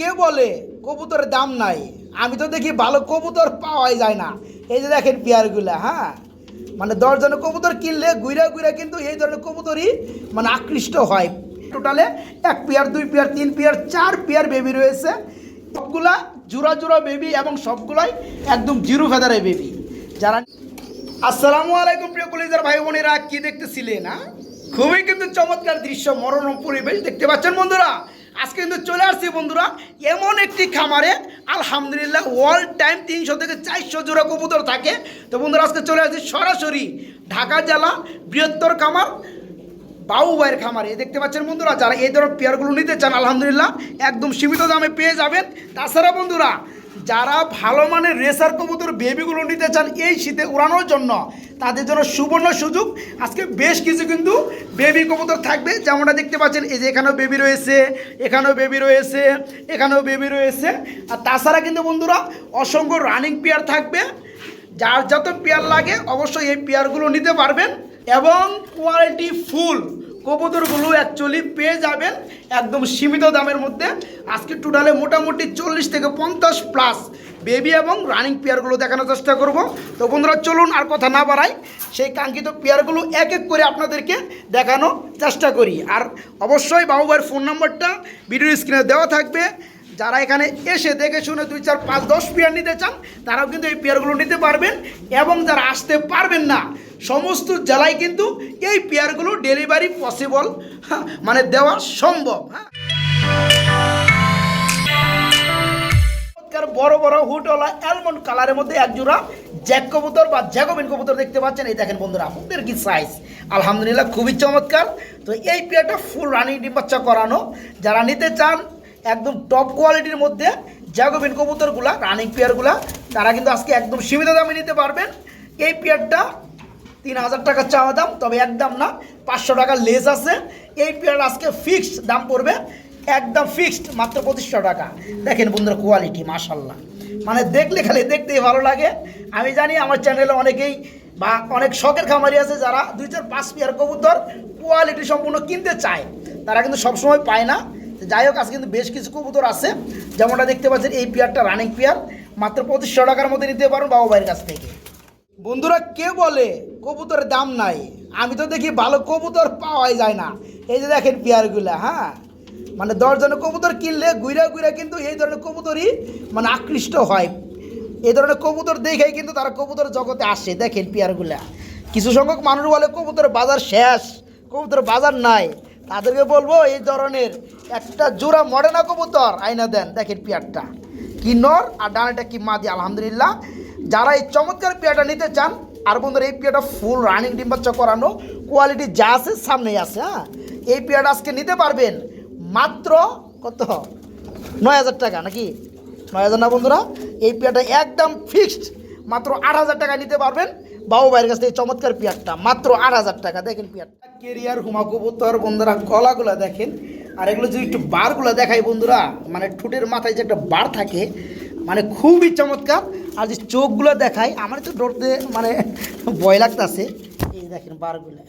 কে বলে কবুতরের দাম নাই? আমি তো দেখি ভালো কবুতর পাওয়াই যায় না। এই যে দেখেন পেয়ারগুলা হ্যাঁ? মানে দশজনের কবুতর কিনলে ঘুরে ঘুরে কিন্তু এই ধরনের কবুতরই মানে আকৃষ্ট হয়। টোটালে এক পেয়ার, দুই পেয়ার, তিন পেয়ার, চার পেয়ার বেবি রয়েছে। সবগুলা জোড়া জোড়া বেবি এবং সবগুলাই একদম জিরো ফেদারে বেবি যারা আসসালামু আলাইকুম প্রিয় কলিজার ভাই বোনেরা, কি দেখতেছিলেন না খুবই কিন্তু চমৎকার দৃশ্য, মনোরম পরিবেশ দেখতে পাচ্ছেন বন্ধুরা। আজকে কিন্তু চলে আসছি বন্ধুরা, এমন একটি খামারে, আলহামদুলিল্লাহ অল টাইম তিনশো থেকে চারশো জোড়া কবুতর থাকে। তো বন্ধুরা, আজকে চলে আসছি সরাসরি ঢাকা জেলা বৃহত্তর খামার বাবু ভাইয়ের খামারে। দেখতে পাচ্ছেন বন্ধুরা, যারা এই ধরনের পেয়ারগুলো নিতে চান, আলহামদুলিল্লাহ, একদম সীমিত দামে পেয়ে যাবেন। তাছাড়া বন্ধুরা, যারা ভালো মানের রেসার কবুতর, বেবিগুলো নিতে চান এই শীতে উড়ানোর জন্য, তাদের জন্য সুবর্ণ সুযোগ। আজকে বেশ কিছু কিন্তু বেবি কবুতর থাকবে। যেমনটা দেখতে পাচ্ছেন, এই যে এখানেও বেবি রয়েছে, এখানেও বেবি রয়েছে, এখানেও বেবি রয়েছে। আর তাছাড়া কিন্তু বন্ধুরা, অসংখ্য রানিং পেয়ার থাকবে। যার যত পেয়ার লাগে, অবশ্যই এই পেয়ারগুলো নিতে পারবেন। এবং কোয়ালিটি ফুল কবুতরগুলো অ্যাকচুয়ালি পেয়ে যাবেন একদম সীমিত দামের মধ্যে। আজকে টোটালে মোটামুটি চল্লিশ থেকে পঞ্চাশ প্লাস বেবি এবং রানিং পেয়ারগুলো দেখানোর চেষ্টা করব। তো বন্ধুরা, চলুন আর কথা না বাড়াই। সেই কাঙ্ক্ষিত পেয়ারগুলো এক এক করে আপনাদেরকে দেখানোর চেষ্টা করি। আর অবশ্যই বাবু ভাইয়ের ফোন নম্বরটা ভিডিও স্ক্রিনে দেওয়া থাকবে। যারা এখানে এসে দেখে শুনে দুই চার পাঁচ দশ পেয়ার নিতে চান, তারাও কিন্তু এই পেয়ারগুলো নিতে পারবেন এবং যারা আসতে পারবেন না, সমস্ত জেলায় কিন্তু এই পেয়ারগুলো ডেলিভারি পসিবল মানে দেওয়া সম্ভব হ্যাঁ। বড় বড় হুটওয়ালা অ্যালমন্ড কালারের মধ্যে এক জোড়া জ্যাক কবুতর বা জ্যাকোবিন কবুতর দেখতে পাচ্ছেন। এই দেখেন বন্ধুরা মুখের কি সাইজ আলহামদুলিল্লাহ খুবই চমৎকার। তো এই পেয়ারটা ফুল রানিং ডিম করানো। যারা নিতে চান একদম টপ কোয়ালিটির মধ্যে জ্যাকোবিন কবুতরগুলা রানিং পেয়ারগুলা তারা কিন্তু আজকে একদম সীমিত দামে নিতে পারবেন। এই পেয়ারটা তিন হাজার টাকা চাওয়া দাম, তবে একদম না, পাঁচশো টাকা লেস আছে। এই পেয়ার আজকে ফিক্সড দাম পড়বে, একদম ফিক্সড মাত্র পঁচিশশো টাকা। দেখেন বন্ধুরা কোয়ালিটি মাশাল্লাহ মানে দেখলে খালি দেখতেই ভালো লাগে। আমি জানি আমার চ্যানেলে অনেকেই বা অনেক শখের খামারি আছে যারা দুই চার পাঁচ পেয়ার কবুতর কোয়ালিটি সম্পূর্ণ কিনতে চায়। তারা কিন্তু সবসময় পায় না। যাই হোক আজকে কিন্তু বেশ কিছু কবুতর আছে। যেমনটা দেখতে পাচ্ছেন, এই পেয়ারটা রানিং পেয়ার। মাত্র পঁচিশশো টাকার মধ্যে নিতে পারেন বাবু ভাইয়ের কাছ থেকে। বন্ধুরা, কে বলে কবুতরের দাম নাই? আমি তো দেখি ভালো কবুতর পাওয়াই যায় না। এই যে দেখেন পেয়ারগুলা হ্যাঁ? মানে দশজনের কবুতর কিনলে ঘুরে গুইরা কিন্তু এই ধরনের কবুতরই মানে আকৃষ্ট হয়। এই ধরনের কবুতর দেখেই কিন্তু তারা কবুতর জগতে আসে। দেখেন পেয়ারগুলা। কিছু সংখ্যক মানুষ বলে কবুতর বাজার শেষ, কবুতর বাজার নাই। তাদেরকে বলব এই ধরনের একটা জোড়া মডেনা কবুতর আয়না দেন, দেখেন পেয়ারটা। কি নর আর ডানাটা কি মাদি, আলহামদুলিল্লাহ। যারা এই চমৎকার পেয়ারটা নিতে চান, আর বন্ধুরা, এই পেয়ারটা ফুল রানিং ডিম বাচ্চা করানো কোয়ালিটি যা আছে সামনেই আছে হ্যাঁ? এই পেয়ারটা আজকে নিতে পারবেন মাত্র কত? নয় হাজার টাকা নাকি? নয় হাজার না বন্ধুরা? এই পেয়ারটা একদম ফিক্সড মাত্র আট হাজার টাকা নিতে পারবেন। বাবু ভাইয়ের কাছ থেকে চমৎকার পেয়ারটা, মাত্র আট হাজার টাকা। দেখেন পেয়ারটা। কেরিয়ার হুমা কবুতর, বন্ধুরা, গলাগুলো দেখেন। আর এগুলো যদি একটু বারগুলো দেখাই, বন্ধুরা মানে ঠোঁটের মাথায় যে একটা বার থাকে মানে খুবই চমৎকার। আর যে চোখগুলো দেখাই, আমার তো ধরতে মানে ভয় লাগতেছে। এই দেখেন বারগুলো।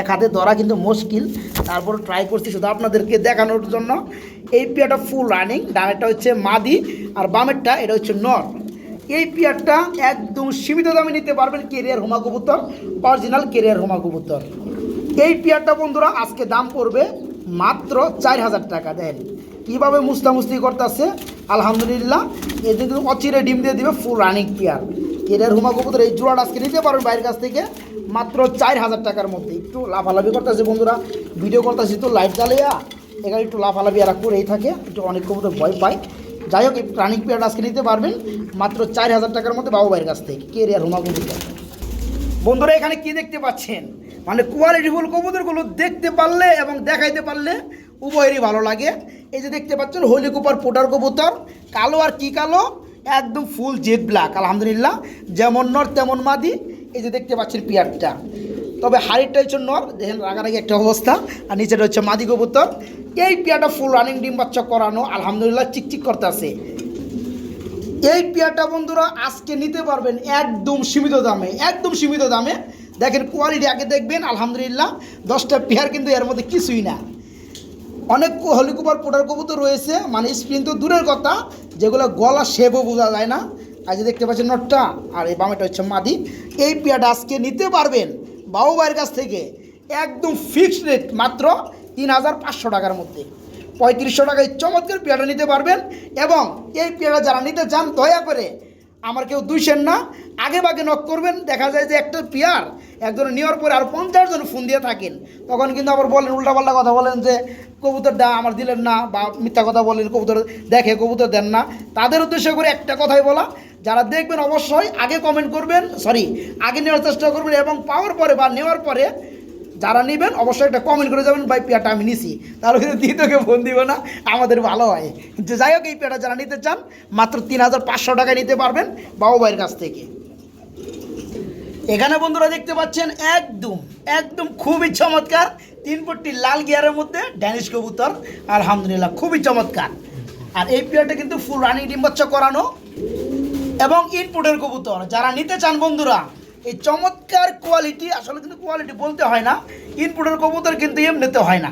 এক হাতে ধরা কিন্তু মুশকিল। তারপর ট্রাই করছি শুধু আপনাদেরকে দেখানোর জন্য। এই পেয়ারটা ফুল রানিং ডানেরটা হচ্ছে মাদি, আর বামেরটা, এটা হচ্ছে নর। এই পেয়ারটা একদম সীমিত দামে নিতে পারবেন কেরিয়ার হোমা কবুতর অরিজিনাল কেরিয়ার হোমা কবুতর। এই পেয়ারটা বন্ধুরা, আজকে দাম পড়বে মাত্র চার হাজার টাকা, দেন। কীভাবে মুস্তামুস্তি করতেছে? আলহামদুলিল্লাহ এদের কিন্তু অচিরে ডিম দিয়ে দিবে ফুল রানিং পেয়ার। কেরিয়ার হুমা কবুতর, এই জোড়াটা আজকে নিতে পারবেন বাইরের কাছ থেকে, মাত্র চার হাজার টাকার মধ্যে। একটু লাফালাফি করতেছে বন্ধুরা ভিডিও করতেছি তো লাইট জ্বালিয়া এখানে একটু লাফালাফি এরা করেই থাকে, একটু অনেক কবুতর ভয় পায়। যাই হোক, এই রানিং আজকে নিতে পারবেন মাত্র চার হাজার টাকার মধ্যে বাবু ভাইয়ের কাছ থেকে। কেরিয়ার হুমা কবুতর বন্ধুরা, এখানে কি দেখতে পাচ্ছেন? মানে কোয়ালিটিফুল কবুতরগুলো দেখতে পারলে এবং দেখাইতে পারলে উভয়েরই ভালো লাগে। এই যে দেখতে পাচ্ছেন, হোলি কুপার পোটার কবুতর, কালো আর কি কালো, একদম ফুল জেড ব্ল্যাক আলহামদুলিল্লাহ। যেমন নর, তেমন মাদি। এই যে দেখতে পাচ্ছেন পিয়ারটা। তবে হাড়িটা হচ্ছে নর দেখেন রাগারাগি একটা অবস্থা। আর নিচেটা হচ্ছে মাদি কবুতর। এই পিয়াটা ফুল রানিং ডিম বাচ্চা করানো, আলহামদুলিল্লাহ চিকচিক করতে আছে এই পেয়ারটা বন্ধুরা আজকে নিতে পারবেন একদম সীমিত দামে, একদম সীমিত দামে। দেখেন কোয়ালিটি আগে দেখবেন, আলহামদুলিল্লাহ দশটা পেয়ার কিন্তু এর মধ্যে কিছুই না। অনেক হলিকুপার পোটার কবুতর রয়েছে মানে স্প্রিন তো দূরের কথা, যেগুলো গলা শেপও বোঝা যায় না। আজ দেখতে পাচ্ছেন নটটা, আর এই বামেটা হচ্ছে মাদি। এই পেয়াটা আজকে নিতে পারবেন। বাবু ভাইয়ের কাছ থেকে একদম ফিক্সড রেট মাত্র তিন হাজার পাঁচশো টাকার মধ্যে। পঁয়ত্রিশশো টাকায় চমৎকার পেয়ারা নিতে পারবেন এবং এই পেয়ারা যারা নিতে চান, দয়া করে আমার কেউ দুইশেন না আগে বাগে নক করবেন, দেখা যায় যে একটা পেয়ার একজন নেওয়ার পরে আর পঞ্চাশ জন ফোন দিয়ে থাকেন। তখন কিন্তু আবার বলেন, উল্টাপাল্টা কথা বলেন যে, কবুতরটা আমার দিলেন না বা মিথ্যা কথা বলেন, কবুতর দেখে, কবুতর দেন না। তাদের উদ্দেশ্য করে একটা কথাই বলা যারা দেখবেন অবশ্যই আগে কমেন্ট করবেন সরি আগে নেওয়ার চেষ্টা করবেন এবং পাওয়ার পরে বা নেওয়ার পরে যারা নেবেন অবশ্যই একটা কমেন্ট করে যাবেন, ভাই পেয়াটা আমি নিছি। তাহলে কিন্তু দ্বিতীয়কে ফোন দিব না, আমাদের ভালো হয়। যে যাই হোক, এই পেয়াটা যারা নিতে চান, মাত্র তিন হাজার পাঁচশো টাকায় নিতে পারবেন বাবু ভাইয়ের কাছ থেকে। এখানে বন্ধুরা দেখতে পাচ্ছেন, একদম একদম খুবই চমৎকার তিন পট্টি লাল গিয়ারের মধ্যে ড্যানিশ কবুতর। আলহামদুলিল্লাহ, খুবই চমৎকার। আর এই পেয়ারটা কিন্তু ফুল রানিং ডিম্বাচ্ছ করানো। এবং ইনপুটের কবুতর। যারা নিতে চান বন্ধুরা, এই চমৎকার কোয়ালিটি আসলে কিন্তু কোয়ালিটি বলতে হয় না ইনপুটের কবুতর কিন্তু এমনিতে হয় না।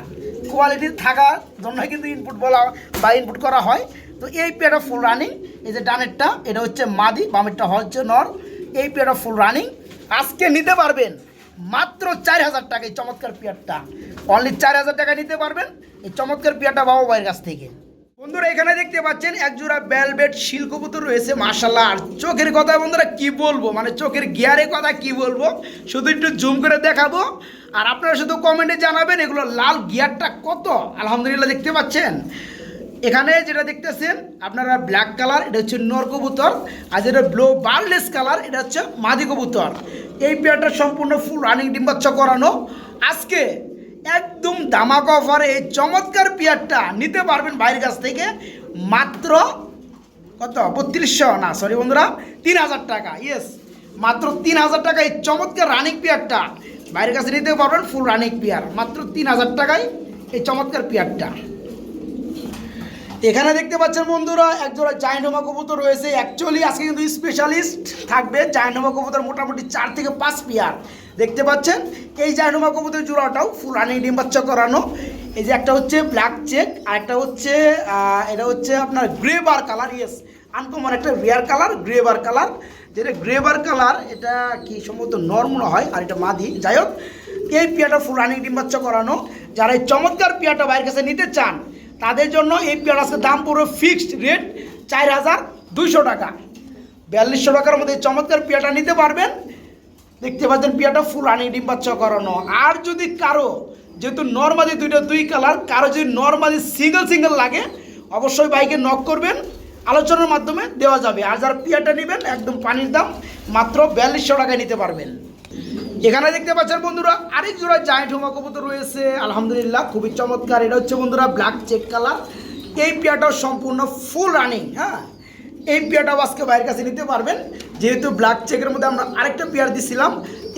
কোয়ালিটি থাকার জন্য কিন্তু ইনপুট বলা বা ইনপুট করা হয়। তো এই পেয়ারটা ফুল রানিং এই যে ডানেরটা, এটা হচ্ছে মাদি, বামেরটা হচ্ছে নর। এই পেয়ারটা ফুল রানিং আজকে নিতে পারবেন মাত্র চার হাজার টাকা এই চমৎকার পেয়ারটা অনলি চার হাজার টাকা নিতে পারবেন এই চমৎকার পেয়ারটা বাবা ভাইয়ের কাছ থেকে। বন্ধুরা, এখানে দেখতে পাচ্ছেন একজোড়া বেলবেট শিল কবুতর রয়েছে মার্শাল্লাহ আর চোখের কথা বন্ধুরা, কি বলব? মানে চোখের গিয়ারের কথা কি বলব? শুধু একটু জুম করে দেখাবো। আর আপনারা শুধু কমেন্টে জানাবেন, এগুলো লাল গিয়ারটা কত? আলহামদুলিল্লাহ দেখতে পাচ্ছেন। এখানে যেটা দেখতেছেন, আপনারা ব্ল্যাক কালার এটা হচ্ছে নর কবুতর। আর যেটা ব্লু বার্লেস কালার এটা হচ্ছে মাদি কবুতর। এই পেয়ারটা সম্পূর্ণ ফুল রানিং ডিম্বাচ্ছ করানো। আজকে একদম দামাক অফারে এই চমৎকার পেয়ারটা নিতে পারবেন বাইরের কাছ থেকে। মাত্র কত? বত্রিশশো? না সরি বন্ধুরা তিন হাজার টাকা। ইয়েস মাত্র তিন হাজার টাকা এই চমৎকার রানিক পেয়ারটা বাইরের কাছে নিতে পারবেন ফুল রানিং পেয়ার মাত্র তিন হাজার টাকায় এই চমৎকার পেয়ারটা এখানে দেখতে পাচ্ছেন বন্ধুরা, একজোড়া জাইনোমা কবুতর রয়েছে। অ্যাকচুয়ালি আজকে কিন্তু স্পেশালিস্ট থাকবে জাইনোমা কবুতর মোটামুটি চার থেকে পাঁচ পেয়ার দেখতে পাচ্ছেন, এই জাইনোমা কবুতর জোড়াটাও ফুল রানিং ডিম বাচ্চা করানো। এই যে একটা হচ্ছে ব্ল্যাক চেক আর একটা হচ্ছে এটা হচ্ছে আপনার grey bar colour yes uncommon একটা rare colour grey bar colour যেটা গ্রে বার কালার এটা কি সম্ভবত নর্মাল হয়, আর এটা মাদি। যাই হোক, এই পেয়ারটা ফুল রানিং ডিম বাচ্চা করানো। যারা এই চমৎকার পেয়ারটা বাইরের কাছে নিতে চান তাদের জন্য এই পেয়ার আজকে দাম পুরো ফিক্সড রেট চার হাজার দুইশো টাকা। বিয়াল্লিশশো টাকার মধ্যে চমৎকার পেয়ারটা নিতে পারবেন। দেখতে পাচ্ছেন পেয়ারটা ফুল রানিং ডিম বাচ্চা করানো আর যদি কারও, যেহেতু নর্মালি দুইটা দুই কালার কারও যদি নর্মালি সিঙ্গেল সিঙ্গেল লাগে, অবশ্যই বাইকে নক করবেন। আলোচনার মাধ্যমে দেওয়া যাবে। আর যারা পেয়ারটা নেবেন, একদম পানির দাম মাত্র বিয়াল্লিশশো টাকায় নিতে পারবেন। এখানে দেখতে পাচ্ছেন বন্ধুরা, আরেক জোড়া জায়েন্ট হোমা কবুতর রয়েছে। আলহামদুলিল্লাহ, খুবই চমৎকার। এটা হচ্ছে বন্ধুরা ব্ল্যাক চেক কালার এই পেয়ারটাও সম্পূর্ণ ফুল রানিং হ্যাঁ? এই পেয়ারটাও আজকে বাইরের কাছে নিতে পারবেন। যেহেতু ব্ল্যাক চেকের মধ্যে আমরা আরেকটা পেয়ার দিছিলাম,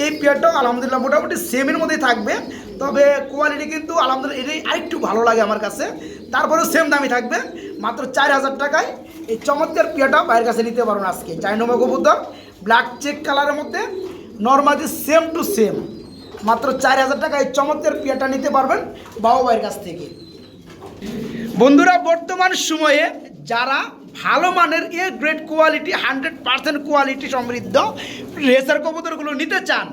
এই পেয়ারটাও আলহামদুলিল্লাহ মোটামুটি সেমের মধ্যেই থাকবে। তবে কোয়ালিটি কিন্তু আলহামদুলিল্লাহ, এটাই আরেকটু ভালো লাগে আমার কাছে। তারপরেও সেম দামই থাকবে, মাত্র চার হাজার টাকায়। এই চমৎকার পেয়ারটা বাইরের কাছে নিতে পারবেন আজকে। চাইনোমা কবুতর ব্ল্যাক চেক কালারের মধ্যে। নর্মালি সেম টু সেম মাত্র চার হাজার টাকায় চমৎকার পেয়ারটা নিতে পারবেন বাবা ভাইয়ের কাছ থেকে। বন্ধুরা, বর্তমান সময়ে যারা ভালো মানের A grade quality hundred percent quality সমৃদ্ধ রেসার কবুতরগুলো নিতে চান,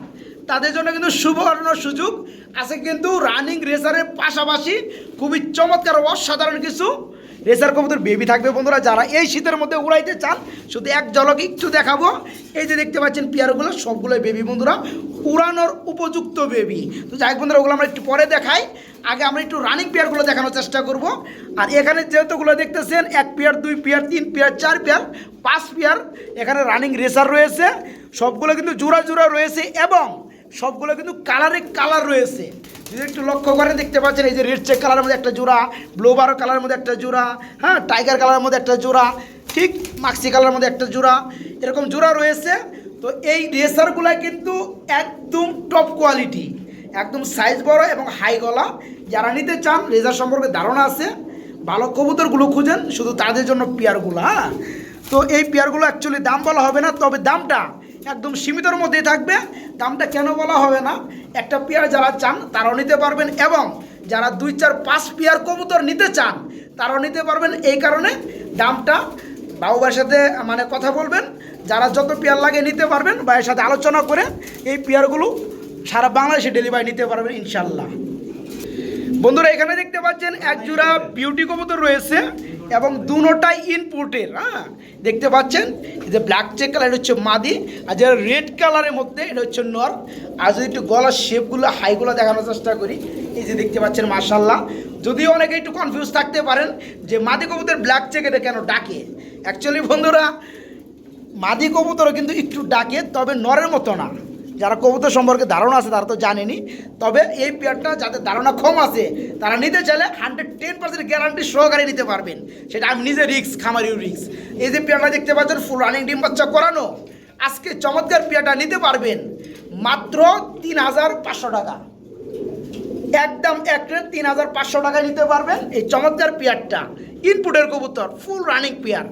তাদের জন্য কিন্তু সুবর্ণ সুযোগ। আছে কিন্তু রানিং রেসারের পাশাপাশি খুবই চমৎকার অসাধারণ কিছু রেসার কবুতর বেবি থাকবে বন্ধুরা, যারা এই শীতের মধ্যে উড়াইতে চান, শুধু এক ঝলক একটু দেখাবো। এই যে দেখতে পাচ্ছেন পেয়ারগুলো, সবগুলোই বেবি বন্ধুরা, উড়ানোর উপযুক্ত বেবি। তো যাই বন্ধুরা, ওগুলো আমরা একটু পরে দেখাই। আগে আমরা একটু রানিং পেয়ারগুলো দেখানোর চেষ্টা করব। আর এখানে যেহেতুগুলো দেখতেছেন, এক পেয়ার, দুই পেয়ার, তিন পেয়ার, চার পেয়ার, পাঁচ পেয়ার, এখানে রানিং রেসার রয়েছে। সবগুলো কিন্তু জোড়া জোড়া রয়েছে এবং সবগুলো কিন্তু কালারে কালার রয়েছে। যদি একটু লক্ষ্য করে দেখতে পাচ্ছেন, এই যে রেড চেক কালারের মধ্যে একটা জোড়া ব্লু বারো কালারের মধ্যে একটা জোড়া হ্যাঁ টাইগার কালারের মধ্যে একটা জোড়া, ঠিক মাক্সি কালারের মধ্যে একটা জোড়া, এরকম জোড়া রয়েছে। তো এই রেসারগুলো কিন্তু একদম টপ কোয়ালিটি একদম সাইজ বড় এবং হাই গলা। যারা নিতে চান রেজার সম্পর্কে ধারণা আছে, ভালো কবুতরগুলো খুঁজেন, শুধু তাদের জন্য পেয়ারগুলো হ্যাঁ। তো এই পেয়ারগুলো অ্যাকচুয়ালি দাম বলা হবে না, তবে দামটা একদম সীমিতর মধ্যেই থাকবে। দামটা কেন বলা হবে না? একটা পেয়ার যারা চান, তারাও নিতে পারবেন এবং যারা দুই চার পাঁচ পেয়ার কবুতর নিতে চান, তারাও নিতে পারবেন। এই কারণে দামটা বাবুবার সাথে মানে কথা বলবেন। যারা যত পেয়ার লাগে নিতে পারবেন, ভাইয়ের সাথে আলোচনা করে এই পেয়ারগুলো সারা বাংলাদেশে ডেলিভারি নিতে পারবেন ইনশাল্লাহ বন্ধুরা, এখানে দেখতে পাচ্ছেন এক জোড়া বিউটি কবুতর রয়েছে। এবং দুটোটাই ইনপুটের হ্যাঁ? দেখতে পাচ্ছেন? যে ব্ল্যাক চেক কালার এটা হচ্ছে মাদি, আর যেটা রেড কালারের মধ্যে, এটা হচ্ছে নর আর যদি একটু গলার শেপগুলো হাইগুলো দেখানোর চেষ্টা করি, এই যে দেখতে পাচ্ছেন মার্শাল্লাহ যদিও অনেকে একটু কনফিউজ থাকতে পারেন যে মাদি কবুতর ব্ল্যাক চেক এটা কেন ডাকে? অ্যাকচুয়ালি বন্ধুরা, মাদি কবুতরও কিন্তু একটু ডাকে, তবে নরের মতো না। যারা কবুতর সম্পর্কে ধারণা আছে, তারা তো জানেনি। তবে এই পেয়ারটা যাদের ধারণা কম আছে, তারা নিতে চাইলে হান্ড্রেড টেন পার্সেন্ট গ্যারান্টি সহকারে নিতে পারবেন। সেটা আমি নিজে রিক্স খামারিও রিক্স এই যে পেয়ারটা দেখতে পাচ্ছেন ফুল রানিং ডিম বাচ্চা করানো, আজকে চমৎকার পেয়ারটা নিতে পারবেন। মাত্র তিন হাজার পাঁচশো টাকা। একদম এক রেট তিন হাজার পাঁচশো টাকায় নিতে পারবেন এই চমৎকার পেয়ারটা। ইনপুটের কবুতর ফুল রানিং পেয়ার।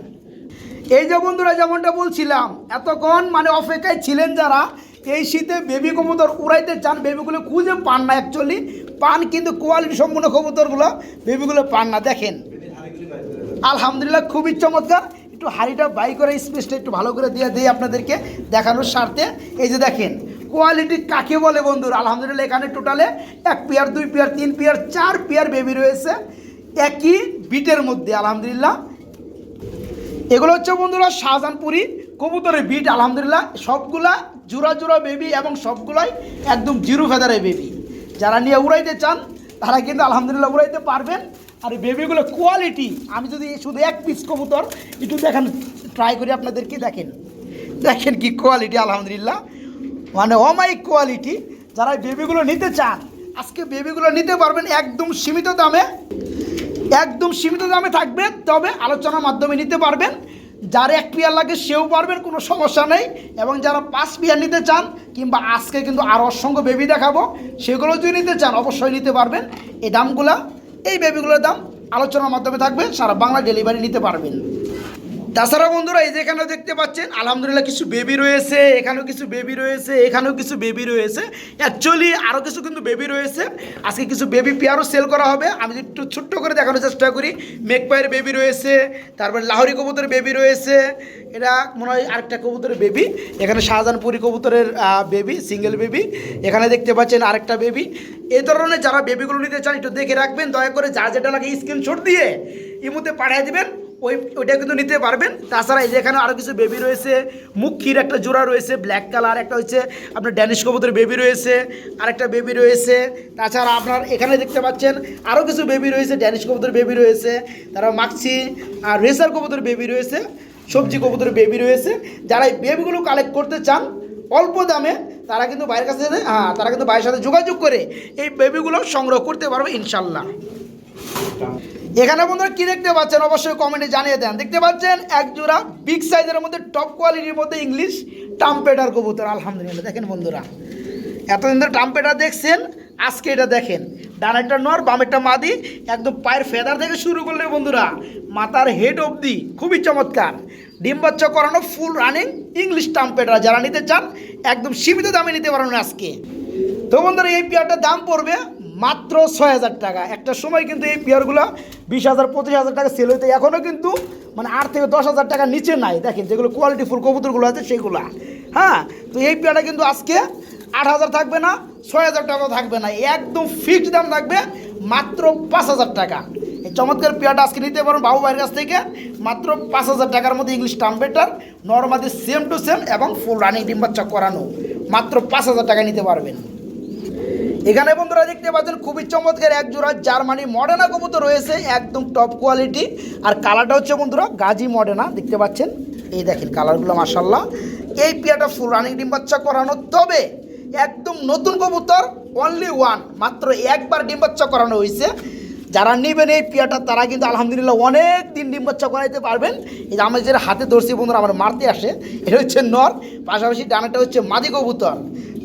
এই যে বন্ধুরা, যেমনটা বলছিলাম, এতক্ষণ মানে অপেক্ষায় ছিলেন যারা এই শীতে বেবি কবুতর উড়াইতে চান, বেবিগুলো খুঁজে পান না অ্যাকচুয়ালি পান কিন্তু কোয়ালিটি সম্পূর্ণ কবুতরগুলো বেবিগুলো পান না, দেখেন। আলহামদুলিল্লাহ, খুবই চমৎকার। একটু হাড়িটা বাই করে স্পেসটা একটু ভালো করে দিয়ে দিই আপনাদেরকে দেখানোর স্বার্থে। এই যে দেখেন কোয়ালিটি কাকে বলে বন্ধুরা? আলহামদুলিল্লাহ, এখানে টোটালে এক পেয়ার দুই পেয়ার তিন পেয়ার চার পেয়ার বেবি রয়েছে। একই বিটের মধ্যে, আলহামদুলিল্লাহ। এগুলো হচ্ছে বন্ধুরা শাহজাহানপুরি কবুতরের বিট, আলহামদুলিল্লাহ। সবগুলা জোড়া জোড়া বেবি এবং সবগুলাই একদম জিরো ফেদারের বেবি যারা নিয়ে উড়াইতে চান, তারা কিন্তু আলহামদুলিল্লাহ উড়াইতে পারবেন। আর এই বেবিগুলো কোয়ালিটি আমি যদি শুধু এক পিস কবুতর, একটু দেখেন ট্রাই করি আপনাদেরকে, দেখেন। দেখেন কি কোয়ালিটি আলহামদুলিল্লাহ। মানে অমাইক কোয়ালিটি যারা বেবিগুলো নিতে চান, আজকে বেবিগুলো নিতে পারবেন একদম সীমিত দামে। একদম সীমিত দামে থাকবে, তবে আলোচনার মাধ্যমে নিতে পারবেন। যার এক পিয়ার লাগে, সেও পারবেন, কোনো সমস্যা নেই। এবং যারা পাঁচ পিয়ার নিতে চান, কিংবা আজকে কিন্তু আর অসংখ্য বেবি দেখাবো, সেগুলো যদি নিতে চান, অবশ্যই নিতে পারবেন। এই দামগুলা, এই বেবিগুলোর দাম আলোচনার মাধ্যমে থাকবে, সারা বাংলা ডেলিভারি নিতে পারবেন। তাছাড়া বন্ধুরা, এই যে এখানেও দেখতে পাচ্ছেন, আলহামদুলিল্লাহ কিছু বেবি রয়েছে, এখানেও কিছু বেবি রয়েছে, এখানেও কিছু বেবি রয়েছে। অ্যাকচুয়ালি আরও কিছু কিন্তু বেবি রয়েছে। আজকে কিছু বেবি পেয়ারও সেল করা হবে। আমি একটু ছোট্ট করে দেখানোর চেষ্টা করি মেকপায়ের বেবি রয়েছে, তারপর লাহরি কবুতরের বেবি রয়েছে। এটা মনে হয় আরেকটা কবুতরের বেবি এখানে শাহজাহানপুরি কবুতরের বেবি সিঙ্গেল বেবি এখানে দেখতে পাচ্ছেন আরেকটা বেবি এই ধরনের যারা বেবিগুলো নিতে চান, একটু দেখে রাখবেন। দয়া করে যা যেটা লাগে স্ক্রিনশট দিয়ে ইমুতে পাঠিয়ে দিবেন। ওই ওইটা কিন্তু নিতে পারবেন। তাছাড়া এই যে এখানে আরও কিছু বেবি রয়েছে, মুখির একটা জোড়া রয়েছে ব্ল্যাক কালার একটা হচ্ছে আপনার ড্যানিশ কবুতরের বেবি রয়েছে, আরেকটা বেবি রয়েছে। তাছাড়া আপনার এখানে দেখতে পাচ্ছেন আরও কিছু বেবি রয়েছে ড্যানিশ কবুতরের বেবি রয়েছে তারা মাক্সি, আর রেসার কবুতরের বেবি রয়েছে, সবজি কবুতরের বেবি রয়েছে। যারা এই বেবিগুলো কালেক্ট করতে চান, অল্প দামে তারা কিন্তু বাইরের কাছে হ্যাঁ তারা কিন্তু বাইরের সাথে যোগাযোগ করে এই বেবিগুলো সংগ্রহ করতে পারবে ইনশাল্লাহ। এখানে বন্ধুরা কি দেখতে পাচ্ছেন? অবশ্যই কমেন্টে জানিয়ে দেন। দেখতে পাচ্ছেন এক জোড়া বিগ সাইজের মধ্যে টপ কোয়ালিটির মধ্যে ইংলিশ টাম্পেটার কবুতর, আলহামদুলিল্লাহ। দেখেন বন্ধুরা, এতদিন ধরে টাম্পেটার দেখছেন, আজকে এটা দেখেন। ডানেরটা নর বামেরটা মাদি, একদম পায়ের ফেদার থেকে শুরু করলে বন্ধুরা, মাথার হেড অবধি খুবই চমৎকার। ডিম বাচ্চা করানো ফুল রানিং ইংলিশ টাম্পেটার যারা নিতে চান, একদম সীমিত দামে নিতে পারবেন আজকে। তো বন্ধুরা, এই পেয়ারটার দাম পড়বে মাত্র ছয় হাজার টাকা। একটা সময় কিন্তু এই পেয়ারগুলো বিশ হাজার, পঁচিশ হাজার টাকা সেল হইতে। এখনও কিন্তু মানে আট থেকে দশ হাজার টাকা নিচে নাই। দেখেন যেগুলো কোয়ালিটি ফুল কবুতরগুলো আছে, সেগুলো। হ্যাঁ? তো এই পেয়ারটা কিন্তু আজকে আট হাজার থাকবে না, ছয় হাজার টাকাও থাকবে না। একদম ফিক্সড দাম থাকবে মাত্র পাঁচ হাজার টাকা। এই চমৎকার পেয়ারটা আজকে নিতে পারেন বাবু ভাইয়ের কাছ থেকে। মাত্র পাঁচ হাজার টাকার মধ্যে English trumpeter normally same to same এবং ফুল রানিং ডিম বাচ্চা করানো। মাত্র পাঁচ হাজার টাকা নিতে পারবেন। এখানে বন্ধুরা দেখতে পাচ্ছেন খুবই চমৎকার এক জোড়া জার্মানি মডেনা কবুতর রয়েছে, একদম টপ কোয়ালিটি আর কালারটা হচ্ছে বন্ধুরা গাজী মডেনা, দেখতে পাচ্ছেন? এই দেখেন কালারগুলো মাসাল্লাহ এই পিয়াটা ফুল রানিং ডিম বাচ্চা করানো, তবে একদম নতুন কবুতর অনলি ওয়ান মাত্র একবার ডিম বাচ্চা করানো হয়েছে। যারা নেবেন এই পিয়াটা তারা কিন্তু আলহামদুলিল্লাহ অনেক দিন ডিম বাচ্চা করাইতে পারবেন। এই যে আমার যেটা হাতে ধরছি বন্ধুরা, আমার মারতে আসে, এটা হচ্ছে নর পাশাপাশি ডানাটা হচ্ছে মাদি কবুতর।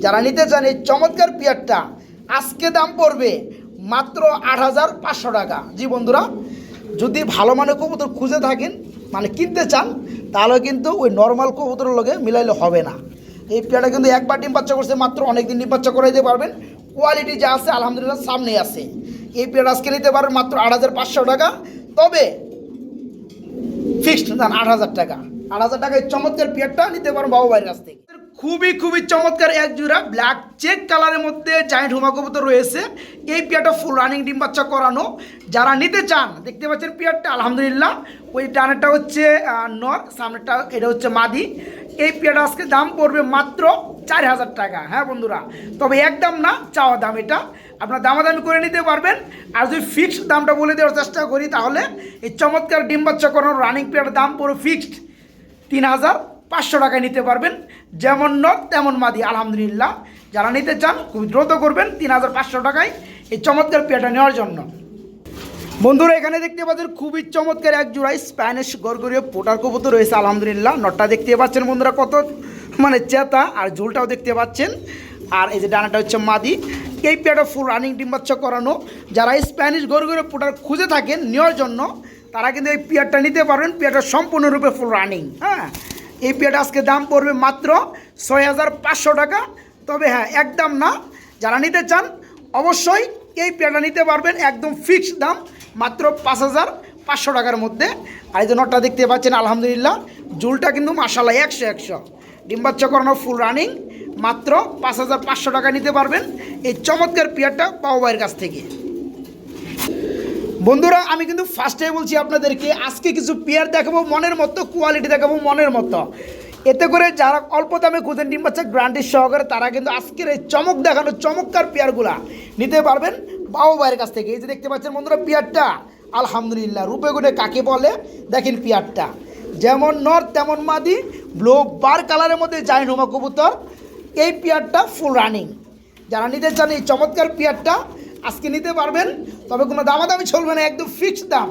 যারা নিতে চান এই চমৎকার পিয়ারটা, আজকে দাম পড়বে মাত্র আট হাজার পাঁচশো টাকা। জি বন্ধুরা, যদি ভালো মানের কবুতর খুঁজে থাকেন মানে কিনতে চান, তাহলে কিন্তু ওই নর্মাল কবুতরের লগে মিলাইলে হবে না। এই পেয়ারটা কিন্তু একবার ডিম বাচ্চা করছে, মাত্র অনেক দিন ডিম বাচ্চা করাইতে পারবেন। কোয়ালিটি যা আছে, আলহামদুলিল্লাহ সামনে আছে। এই পেয়ার আজকে নিতে পারবেন মাত্র আট হাজার পাঁচশো টাকা। তবে ফিক্সড দাম আট হাজার টাকা। আট হাজার টাকায় চমৎকার পেয়ারটা নিতে পারো বাবু ভাইয়ের কাছ থেকে। খুবই খুবই চমৎকার এক জোড়া ব্ল্যাক চেক কালারের মধ্যে জায়েন্ট হুমা কবুতর রয়েছে। এই পেয়ারটা ফুল রানিং ডিম বাচ্চা করানো। যারা নিতে চান, দেখতে পাচ্ছেন পেয়ারটা, আলহামদুলিল্লাহ। ওই ডানেরটা হচ্ছে নর, সামনেরটা, এটা হচ্ছে মাদি। এই পেয়ারটা আজকে দাম পড়বে মাত্র চার হাজার টাকা। হ্যাঁ বন্ধুরা, তবে একদম না, চাওয়া দাম এটা। আপনার দামাদামি করে নিতে পারবেন। আর যদি ফিক্সড দামটা বলে দেওয়ার চেষ্টা করি, তাহলে এই চমৎকার ডিম বাচ্চা করানোর রানিং পেয়ারের দাম পড়বে ফিক্সড তিন হাজার পাঁচশো টাকায় নিতে পারবেন। যেমন নট তেমন মাদি। আলহামদুলিল্লাহ, যারা নিতে চান খুব দ্রুত করবেন তিন হাজার পাঁচশো টাকায় এই চমৎকার পেয়ারটা নেওয়ার জন্য। বন্ধুরা, এখানে দেখতে পাচ্ছেন খুবই চমৎকার এক জোড়াই স্প্যানিশ গরগরীয় পোটার কবুতর রয়েছে। আলহামদুলিল্লাহ, নটটা দেখতে পাচ্ছেন বন্ধুরা কত মানে চেতা, আর ঝোলটাও দেখতে পাচ্ছেন। আর এই যে ডানাটা হচ্ছে মাদি। এই পেয়ারটা ফুল রানিং ডিম বাচ্চা করানো। যারা স্প্যানিশ গরগরীয় পোটার খুঁজে থাকেন নেওয়ার জন্য, তারা কিন্তু এই পেয়ারটা নিতে পারবেন। পেয়ারটা সম্পূর্ণরূপে ফুল রানিং হ্যাঁ? এই পেয়ারটা আজকে দাম পড়বে মাত্র ছয় হাজার পাঁচশো টাকা। তবে হ্যাঁ একদম না। যারা নিতে চান, অবশ্যই এই পেয়ারটা নিতে পারবেন একদম ফিক্সড দাম, মাত্র পাঁচ হাজার পাঁচশো টাকার মধ্যে। আর এই নটটা দেখতে পাচ্ছেন, আলহামদুলিল্লাহ জুলটা কিন্তু মাসাল্লাহ একশো একশো। ডিম বাচ্চা করানো ফুল রানিং মাত্র পাঁচ হাজার পাঁচশো টাকা নিতে পারবেন। এই চমৎকার পেয়ারটা পাওয়াইয়ের কাছ থেকে। বন্ধুরা, আমি কিন্তু ফার্স্টে বলছি আপনাদেরকে, আজকে কিছু পেয়ার দেখাবো, মনের মতো কোয়ালিটি দেখাবো, মনের মতো। এতে করে যারা অল্প দামে খুঁজেন ডিম পাচ্ছে গ্রান্টির সহকারে তারা কিন্তু আজকের এই চমক দেখানো চমৎকার পেয়ারগুলা নিতে পারবেন বাবু ভাইয়ের কাছ থেকে। এই যে দেখতে পাচ্ছেন বন্ধুরা পেয়ারটা আলহামদুলিল্লাহ, রূপে গুণে কাকে বলে? দেখেন পেয়ারটা যেমন নর, তেমন মাদি ব্লু বার কালারের মধ্যে যায় হুমা কবুতর। এই পেয়ারটা ফুল রানিং যারা নিতে চান এই চমৎকার পেয়ারটা আজকে নিতে পারবেন। তবে কোনো দামাদামি চলবে না, একদম ফিক্সড দাম।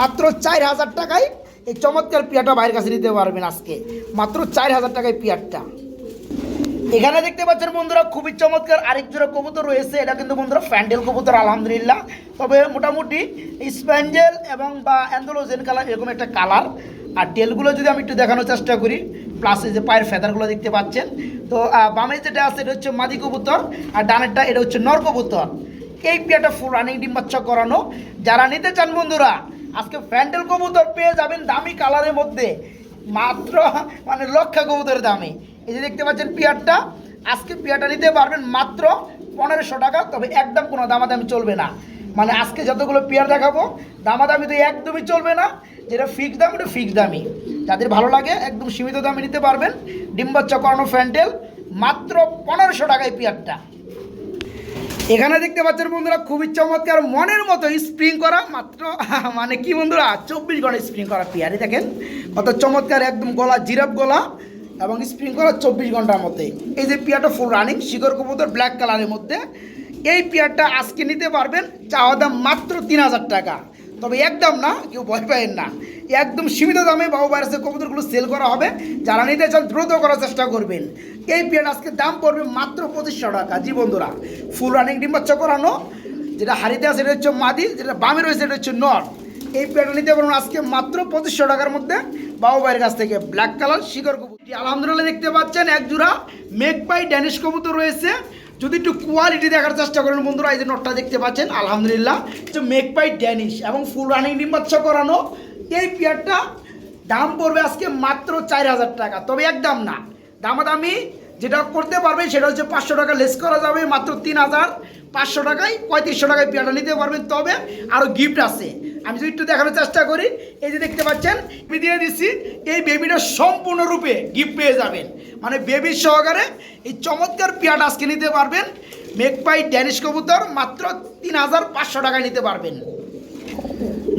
মাত্র চার হাজার টাকায় এই চমৎকার পেয়ারটা বাইরের কাছে নিতে পারবেন আজকে। মাত্র চার হাজার টাকায় পেয়ারটা। এখানে দেখতে পাচ্ছেন বন্ধুরা, খুবই চমৎকার আরেক জোড়া কবুতর রয়েছে। এটা কিন্তু বন্ধুরা ফ্যান্ডেল কবুতর, আলহামদুলিল্লাহ। তবে মোটামুটি স্প্যান্ডেল এবং বা অ্যান্ডোলোজেন কালার এরকম একটা কালার। আর টেলগুলো যদি আমি একটু দেখানোর চেষ্টা করি প্লাস এই যে পায়ের ফেদারগুলো দেখতে পাচ্ছেন। তো বামে যেটা আছে, এটা হচ্ছে মাদি কবুতর, আর ডানেরটা এটা হচ্ছে নর কবুতর। এই পেয়ারটা ফুল রানিং ডিম বাচ্চা করানো। যারা নিতে চান বন্ধুরা, আজকে ফ্যান্ডেল কবুতর পেয়ে যাবেন দামি কালারের মধ্যে। মাত্র মানে লক্ষা কবুতরের দামে। এই যে দেখতে পাচ্ছেন পেয়ারটা, আজকে পেয়ারটা নিতে পারবেন মাত্র পনেরোশো টাকা, তবে একদম কোনো দামাদামি চলবে না। মানে আজকে যতগুলো পেয়ার দেখাবো, দামাদামি তো একদমই চলবে না, যেটা ফিক্স দাম, ওটা ফিক্স দামি। যাদের ভালো লাগে, একদম সীমিত দামে নিতে পারবেন। ডিম বাচ্চা করানো ফ্যান্টেল মাত্র পনেরোশো টাকায় পেয়ারটা। এখানে দেখতে পাচ্ছেন বন্ধুরা, খুবই চমৎকার, মনের মতো স্প্রিং করা, মাত্র মানে কি বন্ধুরা, চব্বিশ ঘণ্টা স্প্রিং করা পেয়ারি, দেখেন? কত চমৎকার, একদম গলা জিরাপ গলা, এবং স্প্রিং করা চব্বিশ ঘণ্টার মধ্যে। এই যে পেয়ারটা ফুল রানিং শিকর কবুতর ব্ল্যাক কালারের মধ্যে। এই পেয়ারটা আজকে নিতে পারবেন, চাওয়া দাম মাত্র তিন হাজার টাকা। তবে একদম না, কেউ ভয় পায়েন না। একদম সীমিত দামে বাবু ভাইরাসের কবুতরগুলো সেল করা হবে। যারা নিতে চান, দ্রুত করার চেষ্টা করবেন। এই পেয়ার আজকে দাম পড়বে মাত্র পঁচিশশো টাকা। জি বন্ধুরা ফুল রানিং ডিম বাচ্চা করানো, যেটা হারিতে আছে এটা হচ্ছে মাদি, যেটা বামে রয়েছে এটা হচ্ছে নর। এই পেয়ারটা নিতে পারবেন আজকে মাত্র পঁচিশশো টাকার মধ্যে। বাবু ভাইয়ের কাছ থেকে ব্ল্যাক কালার শিকর কবুতর। আলহামদুলিল্লাহ, দেখতে পাচ্ছেন, এক জোড়া মেক পাই ড্যানিশ কবুতর রয়েছে। যদি একটু কোয়ালিটি দেখার চেষ্টা করেন বন্ধুরা, এই যে নটটা দেখতে পাচ্ছেন, আলহামদুলিল্লাহ। যে মেক পাই ড্যানিশ এবং ফুল রানিং ডিম বাচ্চা করানো, এই পেয়ারটা দাম পড়বে আজকে মাত্র চার হাজার টাকা। তবে একদম না। দামাদামি যেটা করতে পারবে সেটা হচ্ছে পাঁচশো টাকা লেস করা যাবে, মাত্র তিন হাজার পাঁচশো টাকায়, পঁয়ত্রিশশো টাকায় পেয়ারটা নিতে পারবেন। তবে আরও গিফট আছে। আমি যদি একটু দেখানোর চেষ্টা করি, এই যে দেখতে পাচ্ছেন, আমি দিয়ে দিচ্ছি, এই বেবিটা সম্পূর্ণরূপে গিফট পেয়ে যাবেন। মানে বেবির সহকারে এই চমৎকার পেয়ারটা আজকে নিতে পারবেন। মেকপাই ড্যানিশ কবুতর, মাত্র তিন হাজার পাঁচশো টাকায় নিতে পারবেন।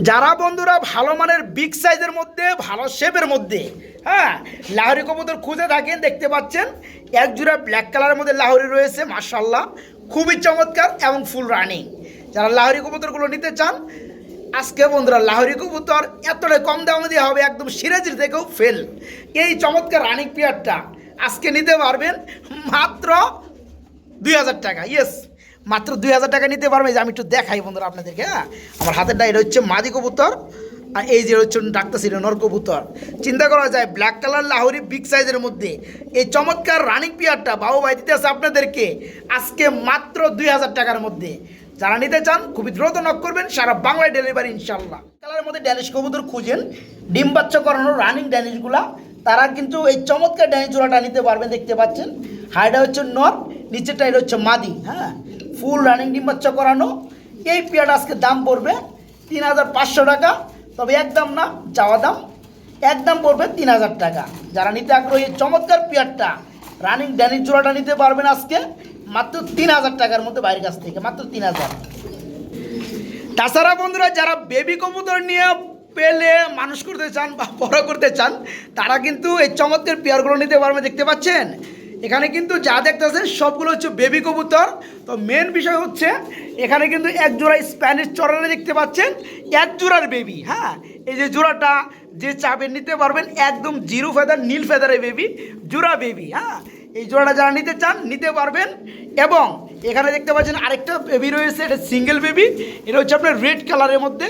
যারা বন্ধুরা ভালো মানের বিগ সাইজের মধ্যে, ভালো শেপের মধ্যে হ্যাঁ লাহরি কবুতর খুঁজে থাকেন, দেখতে পাচ্ছেন এক জোড়া ব্ল্যাক কালারের মধ্যে লাহরি রয়েছে মার্শাল্লাহ খুবই চমৎকার এবং ফুল রানিং যারা লাহরি কবুতরগুলো নিতে চান আজকে বন্ধুরা লাহরি কবুতর এতটা কম দামে দেওয়া হবে, একদম সিরাজির থেকেও ফেল। এই চমৎকার রানিং পেয়ারটা আজকে নিতে পারবেন মাত্র দুই হাজার টাকা ইয়েস মাত্র দুই হাজার টাকা নিতে পারবে যে আমি একটু দেখাই বন্ধুরা আপনাদেরকে হ্যাঁ? আমার হাতের এটা হচ্ছে মাদি কবুতর আর এই যে হচ্ছে ডাক্তার নর কবুতর। চিন্তা করা যায় ব্ল্যাক কালার লাহোরি বিগ সাইজের মধ্যে এই চমৎকার রানিং পিয়ারটা বাবু ভাই দিতে আছে আপনাদেরকে আজকে মাত্র দুই হাজার টাকার মধ্যে। যারা নিতে চান, খুবই দ্রুত নক করবেন, সারা বাংলায় ডেলিভারি ইনশাল্লাহ কালারের মধ্যে ড্যানিশ কবুতর খুঁজেন, ডিম বাচ্চা করানো রানিং ড্যানিশগুলা তারা কিন্তু এই চমৎকার ড্যানিশ জোড়াটা নিতে পারবেন, দেখতে পাচ্ছেন। হাইটা হচ্ছে নর নিচেরটা এটা হচ্ছে মাদি হ্যাঁ? ফুল রানিং ডিম বাচ্চা করানো। এই পেয়ারটা আজকে দাম পড়বে তিন হাজার পাঁচশো টাকা, তবে একদম না, যাওয়া দাম। একদম পড়বে তিন হাজার টাকা। যারা নিতে আগ্রহী চমৎকার পেয়ারটা রানিং ড্যানিশ জোড়াটা নিতে পারবেন আজকে। মাত্র তিন হাজার টাকার মধ্যে বাইরের কাছ থেকে, মাত্র তিন হাজার। তাছাড়া বন্ধুরা, যারা বেবি কবুতর নিয়ে পেলে মানুষ করতে চান বা বড় করতে চান, তারা কিন্তু এই চমৎকার পেয়ারগুলো নিতে পারবে, দেখতে পাচ্ছেন? এখানে কিন্তু যা দেখতেছেন সবগুলো হচ্ছে বেবি কবুতর। তো মেন বিষয় হচ্ছে, এখানে কিন্তু এক জোড়া স্প্যানিশ চড়ারে দেখতে পাচ্ছেন, এক জোড়ার বেবি হ্যাঁ? এই যে জোড়াটা, যে চাবেন নিতে পারবেন, একদম জিরো ফেদার নীল ফেদারের বেবি জোড়া বেবি হ্যাঁ? এই জোড়াটা যারা নিতে চান, নিতে পারবেন। এবং এখানে দেখতে পাচ্ছেন আরেকটা বেবি রয়েছে, এটা সিঙ্গেল বেবি এটা হচ্ছে আপনার রেড কালারের মধ্যে।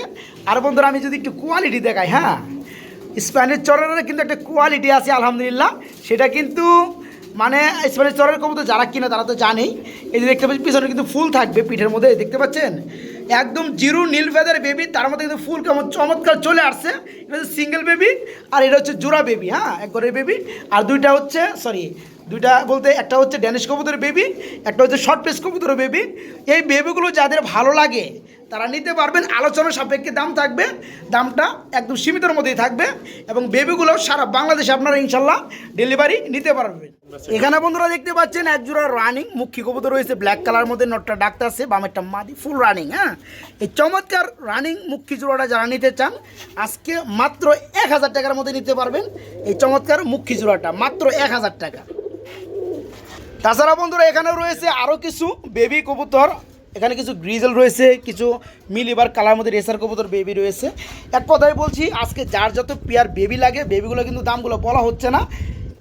আর বন্ধুরা, আমি যদি একটু কোয়ালিটি দেখাই হ্যাঁ? স্প্যানিশ চরের কিন্তু একটা কোয়ালিটি আছে, আলহামদুলিল্লাহ। সেটা কিন্তু মানে স্প্যানিশ চরের কবুতর যারা কিনে, তারা তো জানেই। এই যে দেখতে পাচ্ছি পিছনে কিন্তু ফুল থাকবে পিঠের মধ্যে, দেখতে পাচ্ছেন? একদম জিরো নীল ফেদার বেবি তার মধ্যে কিন্তু ফুল কেমন চমৎকার চলে আসছে। এটা হচ্ছে সিঙ্গেল বেবি আর এটা হচ্ছে জোড়া বেবি হ্যাঁ? একবারের বেবি আর দুইটা হচ্ছে সরি দুইটা বলতে একটা হচ্ছে ড্যানিশ কবুতরের বেবি একটা হচ্ছে শর্ট পেস কবুতরের বেবি এই বেবিগুলো যাদের ভালো লাগে, তারা নিতে পারবেন। আলোচনা সাপেক্ষে দাম থাকবে, দামটা একদম সীমিতর মধ্যেই থাকবে এবং বেবিগুলো সারা বাংলাদেশে আপনারা ইনশাল্লাহ ডেলিভারি নিতে পারবেন। এখানে বন্ধুরা দেখতে পাচ্ছেন এক জোড়া রানিং মুখী কবুতর রয়েছে ব্ল্যাক কালার মধ্যে নটটা ডাক্তার আছে বামেরটা মাদি ফুল রানিং হ্যাঁ? এই চমৎকার রানিং মুখী জোড়াটা যারা নিতে চান, আজকে মাত্র এক হাজার টাকার মধ্যে নিতে পারবেন। এই চমৎকার মুখী জোড়াটা, মাত্র এক হাজার টাকা। তাছাড়া বন্ধুরা, এখানেও রয়েছে আরও কিছু বেবি কবুতর। এখানে কিছু গ্রিজেল রয়েছে, কিছু মিলিবার কালার মধ্যে রেসার কবুতর বেবি রয়েছে। এক কথায় বলছি, আজকে যার যত পেয়ার বেবি লাগে বেবিগুলো কিন্তু দামগুলো বলা হচ্ছে না।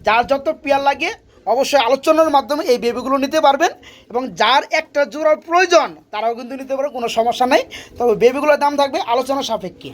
যার যত পেয়ার লাগে, অবশ্যই আলোচনার মাধ্যমে এই বেবিগুলো নিতে পারবেন। এবং যার একটা জোড়ার প্রয়োজন, তারাও কিন্তু নিতে পারবে, কোনো সমস্যা নেই। তবে বেবিগুলোর দাম থাকবে আলোচনা সাপেক্ষে।